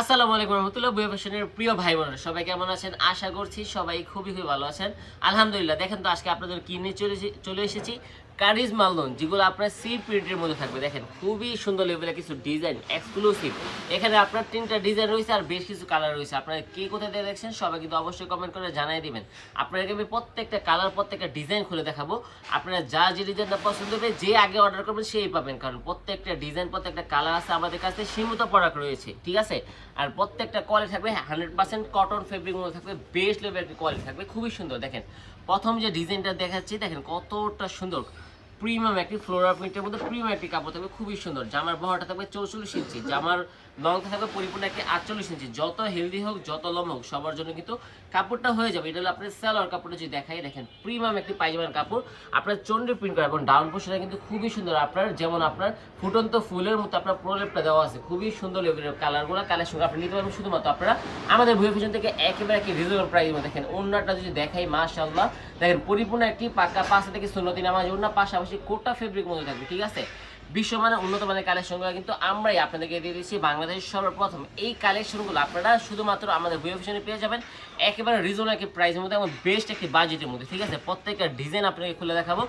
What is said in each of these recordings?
আসসালামু আলাইকুম রহমতুল্লাহ, বুয়া ফ্যাশনের প্রিয় ভাই বোনেরা, সবাই কেমন আছেন? আশা করছি সবাই খুবই খুবই ভালো আছেন। আলহামদুলিল্লাহ, দেখেন তো আজকে আপনাদের কি নিয়ে চলে চলে এসেছি। কারিজ মালদন যেগুলো আপনার সি প্রিন্টের মধ্যে থাকবে। দেখেন, খুবই সুন্দর লেভেলের কিছু ডিজাইন এক্সক্লুসিভ এখানে আপনার তিনটা ডিজাইন রয়েছে আর বেশ কিছু কালার রয়েছে। আপনারা কে কোথায় দিয়ে দেখছেন সবাই কিন্তু অবশ্যই কমেন্ট করে জানিয়ে দিবেন। আপনাদেরকে আমি প্রত্যেকটা কালার প্রত্যেকটা ডিজাইন খুলে দেখাবো। আপনারা যা যে ডিজাইনটা পছন্দ হবে, যে আগে অর্ডার করবেন, সেই পাবেন। কারণ প্রত্যেকটা ডিজাইন প্রত্যেকটা কালার আছে আমাদের কাছে, সীমিত প্রোডাক্ট রয়েছে, ঠিক আছে? আর প্রত্যেকটা কোয়ালিটি থাকবে হান্ড্রেড পার্সেন্ট কটন ফেব্রিক মধ্যে থাকবে বেস্ট লেভেলের কোয়ালিটি থাকবে। খুবই সুন্দর, দেখেন। প্রথম যে ডিজাইনটা দেখাচ্ছি, দেখেন কতটা সুন্দর। প্রিমিয়াম একটি ফ্লোরাল প্রিন্টের মধ্যে প্রিমিয়াম একটি কাপড় থাকবে, খুবই সুন্দর। জামার বহরটা থাকবে চৌচল্লিশ ইঞ্চি, জামার লংটা থাকবে পরিপূর্ণ একটি আটচল্লিশ ইঞ্চি। যত হেলদি হোক, যত লম্বা হোক, সবার জন্য কিন্তু কাপড়টা হয়ে যাবে। এটা হলো আপনার স্যালোয়ার কাপড়টা যদি দেখাই, দেখেন প্রিমিয়াম একটি পাইজামার কাপড়। আপনার চন্ডি প্রিন্ট করা এবং ডাউন পোর্শনটা কিন্তু খুবই সুন্দর। আপনার যেমন আপনার ফুটন্ত ফুলের মতো আপনার প্রলেপটা দেওয়া আছে, খুবই সুন্দর কালারগুলো কালেকশন আপনি নিতে পারবেন। শুধুমাত্র আপনারা আমাদের ভুয়ে ফ্যাশন থেকে একেবারে একটি রিজনেবল প্রাইস দেখেন অন্যটা যদি দেখাই, মাশাআল্লাহ। দেখেন, পরিপূর্ণ একটি পাকা পাশে থেকে সুন্নতি নামাজ অন্য পাশাপাশি কোটা ফেব্রিক মধ্যে থাকবে, ঠিক আছে? বিশ্বমানের উন্নত মানের কালেকশনগুলো কিন্তু আমরাই আপনাদেরকে দিয়ে দিচ্ছি বাংলাদেশের সর্বপ্রথম। এই কালেকশনগুলো আপনারা শুধুমাত্র আমাদের বই অফিসে পেয়ে যাবেন। একেবারে রিজনেবল একটি প্রাইসের মধ্যে এবং বেস্ট একটি বাজেটের মধ্যে, ঠিক আছে? প্রত্যেকটা ডিজাইন আপনাকে খুলে দেখাবো।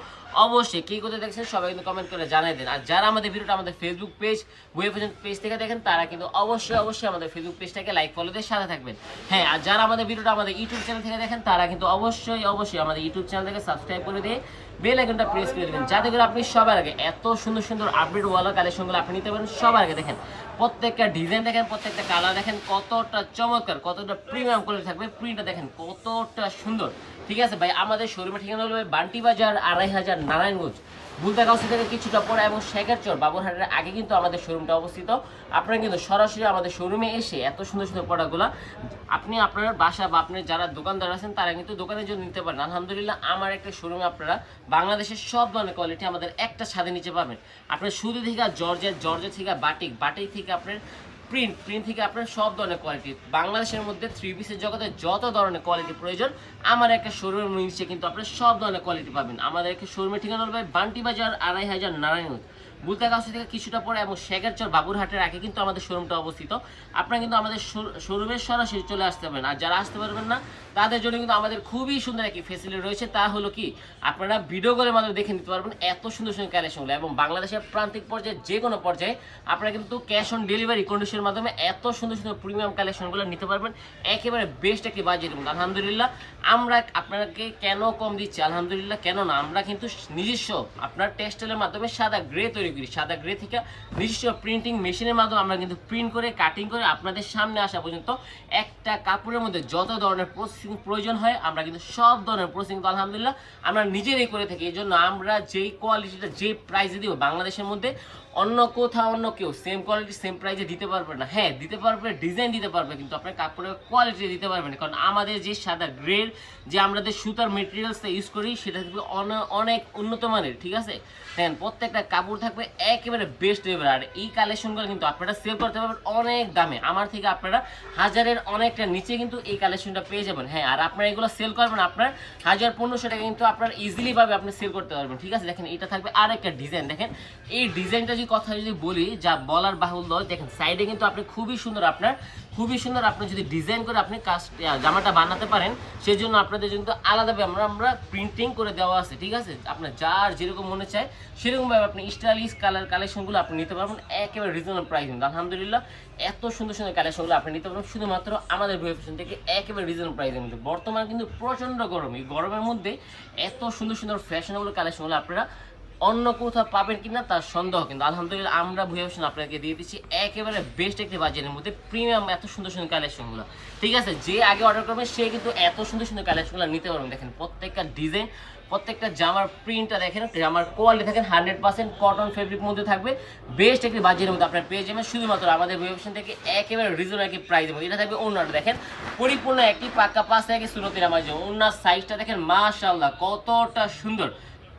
অবশ্যই কে কোথায় দেখছেন সবাই কিন্তু কমেন্ট করে জানাই দেন। আর যারা আমাদের ভিডিওটা আমাদের ফেসবুক পেজ বই অপশন পেজ থেকে দেখেন, তারা কিন্তু অবশ্যই অবশ্যই আমাদের ফেসবুক পেজটাকে লাইক ফলো দিয়ে সাথে থাকবেন। হ্যাঁ আর যারা আমাদের ভিডিওটা আমাদের ইউটিউব চ্যানেল থেকে দেখেন, তারা কিন্তু অবশ্যই অবশ্যই আমাদের ইউটিউব চ্যানেলটাকে সাবস্ক্রাইব করে দিয়ে বেল আইকনটা প্রেস করে দেবেন। যাতে করে আপনি সবার আগে এত সুন্দর সুন্দর আপডেট ওয়ালা কালেকশনগুলো আপনি নিতে পারেন, সবার আগে দেখেন। প্রত্যেকটা ডিজাইন দেখেন, প্রত্যেকটা কালার দেখেন, কতটা চমৎকার, কতটা প্রিমিয়াম করে থাকবে প্রিন্টটা দেখেন, কতটা সুন্দর। ঠিক আছে ভাই, আমাদের শোরুমের ঠিকানা হলো বান্টি বাজার, আড়াই হাজার নারায়ণগঞ্জ। বুলতা গাউসি থেকে কিছুটা পরে এবং শেখারচর বাবুরহাটের আগে কিন্তু আমাদের শোরুমটা অবস্থিত। আপনারা কিন্তু সরাসরি আমাদের শোরুমে এসে এত সুন্দর সুন্দর প্রোডাক্টগুলো আপনি আপনার বাসা বা আপনার যারা দোকানদার আছেন, তারা কিন্তু দোকানের জন্য নিতে পারেন। আলহামদুলিল্লাহ, আমার একটা শোরুমে আপনারা বাংলাদেশের সব ধরনের কোয়ালিটি আমাদের একটা ছাদে নিচে পাবেন। আপনার সুতি থেকে জর্জের জর্জের থেকে বাটিক বাটিক থেকে আপনার প্রিন্ট প্রিন্ট থেকে আপনার সব ধরনের কোয়ালিটি বাংলাদেশের মধ্যে থ্রি পিসের জগতে যত ধরনের কোয়ালিটি প্রয়োজন, আমার একটা শোরুমের নিচে কিন্তু আপনার সব ধরনের কোয়ালিটি পাবেন। আমাদের একটা শোরুমের ঠিকানা হল ভাই বান্টি বাজার আড়াই হাজার নারায়ণগঞ্জ। বুলতাগাছি থেকে কিছুটা পরে এবং শেখারচর বাবুরহাটের আগে কিন্তু আমাদের শোরুমটা অবস্থিত। আপনারা কিন্তু আমাদের শোরুমের সরাসরি চলে আসতে পারবেন। আর যারা আসতে পারবেন না, তাদের জন্য কিন্তু আমাদের খুবই সুন্দর একটি ফেসিলিটি রয়েছে। তা হলো কি, আপনারা ভিডিও কলের মাধ্যমে দেখে নিতে পারবেন এত সুন্দর সুন্দর কালেকশনগুলো এবং বাংলাদেশের প্রান্তিক পর্যায়ে যে কোনো পর্যায়ে আপনারা কিন্তু ক্যাশ অন ডেলিভারি কন্ডিশনের মাধ্যমে এত সুন্দর সুন্দর প্রিমিয়াম কালেকশনগুলো নিতে পারবেন। একেবারে বেস্ট একটি বাজেটের মধ্যে। আলহামদুলিল্লাহ, আমরা আপনাকে কেন কম দিচ্ছি? আলহামদুলিল্লাহ কেন না আমরা কিন্তু নিজস্ব, আপনার টেক্সটাইলের মাধ্যমে সাদা গ্রে তৈরি করি সাদা গ্রে থেকে নিজস্ব প্রিন্টিং মেশিনের মাধ্যমে আমরা কিন্তু প্রিন্ট করে কাটিং করে আপনাদের সামনে আসা পর্যন্ত একটা কাপড়ের মধ্যে যত ধরনের প্রসেসিং প্রয়োজন হয়, আমরা কিন্তু সব ধরনের প্রসেসিং তো আলহামদুলিল্লাহ আমরা নিজেরাই করে থাকি। এই জন্য আমরা যেই কোয়ালিটিটা যে প্রাইসে দিব বাংলাদেশের মধ্যে, অন্য কোথাও, অন্য কেউ সেম কোয়ালিটি সেম প্রাইসে দিতে পারবে না। হ্যাঁ দিতে পারবে ডিজাইন দিতে পারবে, কিন্তু আপনার কাপড়ের কোয়ালিটি দিতে পারবে না। কারণ আমাদের যে সাদা গ্রেড যে আমরা যে সুতার মেটেরিয়ালসটা ইউজ করি, সেটা থাকবে অনেক উন্নত মানের, ঠিক আছে? দেখেন প্রত্যেকটা কাপড় থাকবে একেবারে বেস্ট লেভেল আর এই কালেকশনগুলো কিন্তু আপনারা সেল করতে পারবেন অনেক দামে। আমার থেকে আপনারা হাজারের অনেকটা নিচে কিন্তু এই কালেকশনটা পেয়ে যাবেন। হ্যাঁ আর আপনারা এগুলো সেল করবেন, আপনার হাজার পনেরোশো টাকা কিন্তু আপনার ইজিলিভাবে আপনি সেল করতে পারবেন। ঠিক আছে? দেখেন, এটা থাকবে আর একটা ডিজাইন দেখেন, এই ডিজাইনটা যদি কথা যদি বলি, যা বলার বাহুল্য, দেখেন সাইডে কিন্তু আপনি খুবই সুন্দর আপনার খুবই সুন্দর আপনি যদি ডিজাইন করে আপনি কাজ জামাটা বানাতে পারেন সেই জন্য আপনাদের জন্য আলাদাভাবে আমরা আমরা প্রিন্টিং করে দেওয়া আছে, ঠিক আছে? আপনার যার যেরকম মনে চায়, সেরকমভাবে আপনি স্টাইলিশ কালার কালেকশনগুলো আপনি নিতে পারবেন, একেবারে রিজনেবল প্রাইস কিন্তু আলহামদুলিল্লাহ, এত সুন্দর সুন্দর কালেকশনগুলো আপনি নিতে পারবেন, শুধুমাত্র আমাদের ফ্যাশন থেকে একেবারে রিজনেবল প্রাইসের মধ্যে। বর্তমানে কিন্তু প্রচণ্ড গরম। এই গরমের মধ্যে এত সুন্দর সুন্দর ফ্যাশনেবল কালেকশনগুলো আপনারা অন্য কোথাও পাবেন কিনা তার সন্দেহ কিন্তু। আলহামদুলিল্লাহ আমরা ভুয়ে হোসেন আপনাকে দিয়ে দিচ্ছি। একেবারে বেস্ট একটি বাজারের মধ্যে প্রিমিয়াম এত সুন্দর সুন্দর কালেকশনগুলো ঠিক আছে? যে আগে অর্ডার করবে, সে কিন্তু এত সুন্দর সুন্দর কালেকশনগুলো নিতে পারবেন দেখেন, প্রত্যেকটা ডিজাইন প্রত্যেকটা জামার প্রিন্টটা দেখেন, জামার কোয়ালিটি দেখেন হান্ড্রেড পার্সেন্ট কটন ফেব্রিক মধ্যে থাকবে। বেস্ট একটি বাজারের মধ্যে আপনার পেয়ে যাবেন। শুধুমাত্র আমাদের ওয়েবসাইট থেকে একেবারে রিজনেবল একটি প্রাইসের মধ্যে। এটা থাকবে অন্যটা দেখেন, পরিপূর্ণ একটি পাক্কা পাঁচ থেকে সুরতির আমার যে অন্যার সাইজটা দেখেন মাশাল্লাহ কতটা সুন্দর।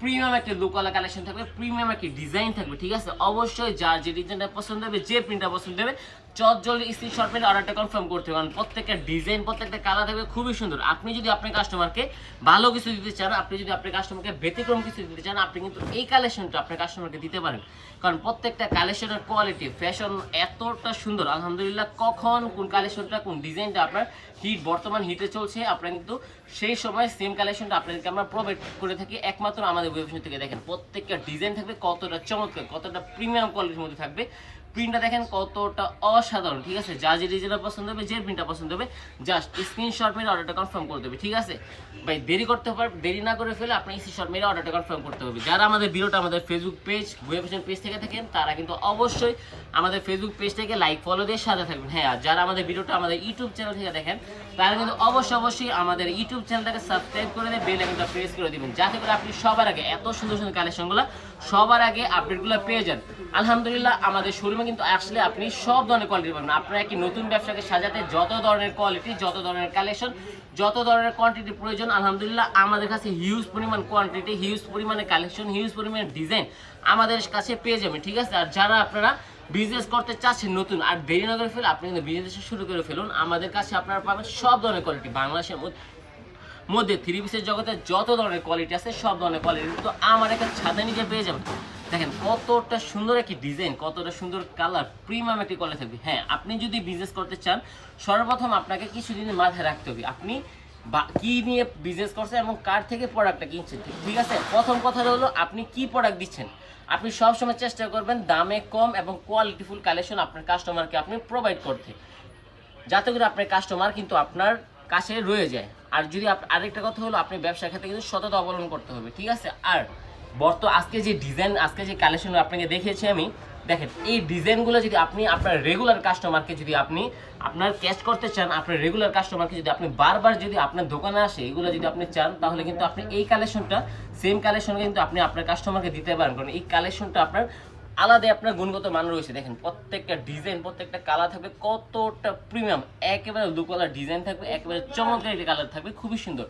প্রিমিয়াম একটা লোকালা কালেকশন থাকবে প্রিমিয়াম একটা ডিজাইন থাকবে, ঠিক আছে? অবশ্যই যার যে ডিজাইনটা পছন্দ হবে, যে প্রিন্টটা পছন্দ হবে চট জলদি স্ক্রিনশট মেরে অর্ডারটা কনফার্ম করতে হবে। কারণ প্রত্যেকটা ডিজাইন প্রত্যেকটা কালার থাকবে খুবই সুন্দর। আপনি যদি আপনার কাস্টমারকে ভালো কিছু দিতে চান, আপনি যদি আপনার কাস্টমারকে ব্যতিক্রম কিছু দিতে চান, আপনি কিন্তু এই কালেকশনটা আপনার কাস্টমারকে দিতে পারেন। কারণ প্রত্যেকটা কালেকশনের কোয়ালিটি ফ্যাশন এতটা সুন্দর। আলহামদুলিল্লাহ, কখন কোন কালেকশনটা কোন ডিজাইনটা আপনার হিট বর্তমান হিটে চলছে, আপনারা কিন্তু সেই সময় সেম কালেকশনটা আপনাদেরকে আমরা প্রোভাইড করে থাকি। একমাত্র আমাদের ওয়েবসাইট থেকে দেখেন, প্রত্যেকটা ডিজাইন থাকবে কতটা চমৎকার, কতটা প্রিমিয়াম কোয়ালিটির মধ্যে থাকবে। প্রিন্টটা দেখেন কতটা অসাধারণ, ঠিক আছে? যা যে ডিজাইনটা পছন্দ হবে, যে প্রিন্টটা পছন্দ হবে জাস্ট স্ক্রিনশট মেরে অর্ডারটা কনফার্ম করে দেবে, ঠিক আছে? ভাই, দেরি করতে পার দেরি না করে ফেলে আপনি স্ক্রিনশট মেরে অর্ডারটা কনফার্ম করতে হবে। যারা আমাদের ভিডিওটা আমাদের ফেসবুক পেজ ওয়েবসাইট পেজ থেকে থাকেন তারা কিন্তু অবশ্যই আমাদের ফেসবুক পেজ থেকে লাইক ফলো দিয়ে সাথে থাকবেন। হ্যাঁ আর যারা আমাদের ভিডিওটা আমাদের ইউটিউব চ্যানেল থেকে দেখেন, তারা কিন্তু অবশ্যই অবশ্যই আমাদের ইউটিউব চ্যানেলটাকে সাবস্ক্রাইব করে দিয়ে বেল আইকনটা প্রেস করে দিবেন, যাতে করে আপনি সবার আগে এত সুন্দর সুন্দর কালেকশনগুলো সবার আগে আপডেটগুলো পেয়ে যান। আলহামদুলিল্লাহ, আমাদের শোরুমে কিন্তু আসলে আপনি সব ধরনের কোয়ালিটি পাবেন। আপনার একটি নতুন ব্যবসাকে সাজাতে যত ধরনের কোয়ালিটি যত ধরনের কালেকশন যত ধরনের কোয়ান্টিটি প্রয়োজন, আলহামদুলিল্লাহ আমাদের কাছে হিউজ পরিমাণ কোয়ান্টিটি হিউজ পরিমাণে কালেকশন হিউজ পরিমাণে ডিজাইন আমাদের কাছে পেয়ে যাবেন, ঠিক আছে? আর যারা আপনারা বিজনেস করতে চাচ্ছেন নতুন, আর দেরি না করে ফেলে আপনি কিন্তু বিজনেস শুরু করে ফেলুন, আমাদের কাছে আপনারা পাবেন সব ধরনের কোয়ালিটি বাংলাদেশের মধ্যে থ্রি পিসের জগতে যত ধরনের কোয়ালিটি আছে, সব ধরনের কোয়ালিটি তো আমার একটা ছাদে নিচে পেয়ে যাবেন। দেখেন কতটা সুন্দর একটি ডিজাইন কতটা সুন্দর কালার প্রিমিয়াম একটি কোয়ালিটি থাকবে। হ্যাঁ আপনি যদি বিজনেস করতে চান, সর্বপ্রথম আপনাকে কিছুদিন মাথায় রাখতে হবে। আপনি বা, কি নিয়ে বিজনেস করছেন এবং কার থেকে প্রোডাক্টটা কিনছেন, ঠিক আছে? প্রথম কথা হলো, আপনি কি প্রোডাক্ট দিচ্ছেন? আপনি সবসময় চেষ্টা করবেন দামে কম এবং কোয়ালিটিফুল কালেকশন আপনার কাস্টমারকে আপনি প্রোভাইড করতে। যাতে করে আপনার কাস্টমার কিন্তু আপনার কাছে রয়ে যায়। আর যদি আরেকটা কথা হলো, আপনি ব্যবসার ক্ষেত্রে কিন্তু সততা অবলম্বন করতে হবে, ঠিক আছে? আর বর্ত আজকে যে ডিজাইন আজকে যে কালেকশন আপনাকে দেখিয়েছি আমি, দেখেন, এই ডিজাইনগুলো যদি আপনি আপনার রেগুলার কাস্টমারকে যদি আপনি আপনার ক্যাশ করতে চান, আপনার রেগুলার কাস্টমারকে যদি আপনি বারবার যদি আপনার দোকানে আসে, এগুলো যদি আপনি চান, তাহলে কিন্তু আপনি এই কালেকশনটা সেম কালেকশন কিন্তু আপনি আপনার কাস্টমারকে দিতে পারেন। কারণ এই কালেকশনটা আপনার আলাদা আপনার গুণগত মান রয়েছে। দেখেন, প্রত্যেকটা ডিজাইন প্রত্যেকটা কালার থাকবে কতটা প্রিমিয়াম একেবারে দু কালার ডিজাইন থাকবে, একেবারে চমৎকার একটি কালার থাকবে, খুবই সুন্দর।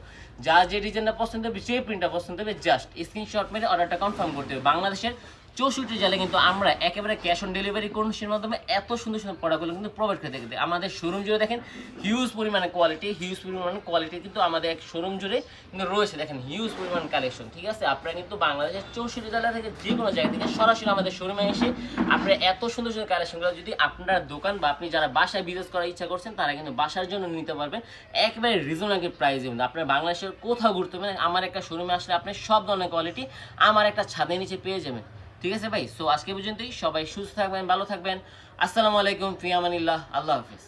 যা যে ডিজাইনটা পছন্দ হবে, যে প্রিন্টটা পছন্দ হবে জাস্ট স্ক্রিনশট মেরে অর্ডারটা কনফার্ম করতে হবে। বাংলাদেশের চৌষট্টি জেলে কিন্তু আমরা একেবারে ক্যাশ অন ডেলিভারি করুন কন্ডিশনের মাধ্যমে এত সুন্দর সুন্দর প্রোডাক্টগুলো কিন্তু প্রোভাইড করে থাকি আমাদের শোরুম জুড়ে দেখেন হিউজ পরিমাণে কোয়ালিটি হিউজ পরিমাণে কোয়ালিটি কিন্তু আমাদের এক শোরুম জুড়ে কিন্তু রয়েছে। দেখেন হিউজ পরিমাণ কালেকশন ঠিক আছে? আপনারা কিন্তু বাংলাদেশের চৌষট্টি জেলা থেকে যে কোনো জায়গা থেকে সরাসরি আমাদের শোরুমে এসে আপনারা এত সুন্দর সুন্দর কালেকশনগুলো যদি আপনার দোকান বা আপনি যারা বাসায় বিজনেস করার ইচ্ছা করছেন, তারা কিন্তু বাসার জন্য নিতে পারবেন। একেবারে রিজনেবল প্রাইসে কিন্তু আপনার বাংলাদেশের কোথাও ঘুরতে পারেন আমার একটা শোরুমে আসলে আপনি সব ধরনের কোয়ালিটি আমার একটা ছাদের নিচে পেয়ে যাবেন। ঠিক আছে ভাই? সো আজকে পর্যন্তই। সবাই সুস্থ থাকবেন, ভালো থাকবেন। আসসালামু আলাইকুম ফিয়ামানিল্লাহ আল্লাহ হাফিজ।